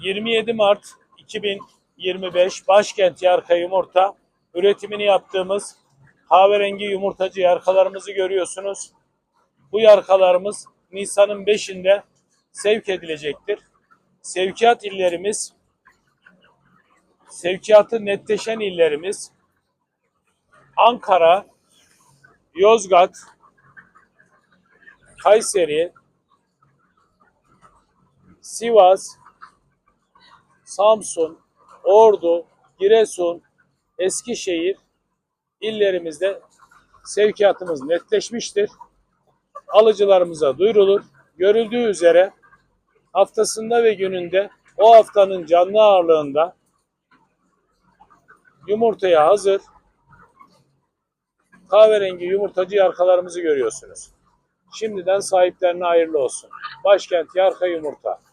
27 Mart 2025 Başkent Yarka Yumurta üretimini yaptığımız kahverengi yumurtacı yarkalarımızı görüyorsunuz. Bu yarkalarımız Nisan'ın 5'inde sevk edilecektir. Sevkiyat illerimiz, sevkiyatı netleşen illerimiz Ankara, Yozgat, Kayseri, Sivas, Samsun, Ordu, Giresun, Eskişehir illerimizde sevkiyatımız netleşmiştir. Alıcılarımıza duyurulur. Görüldüğü üzere haftasında ve gününde o haftanın canlı ağırlığında yumurtaya hazır kahverengi yumurtacı yarkalarımızı görüyorsunuz. Şimdiden sahiplerine hayırlı olsun. Başkent Yarka Yumurta.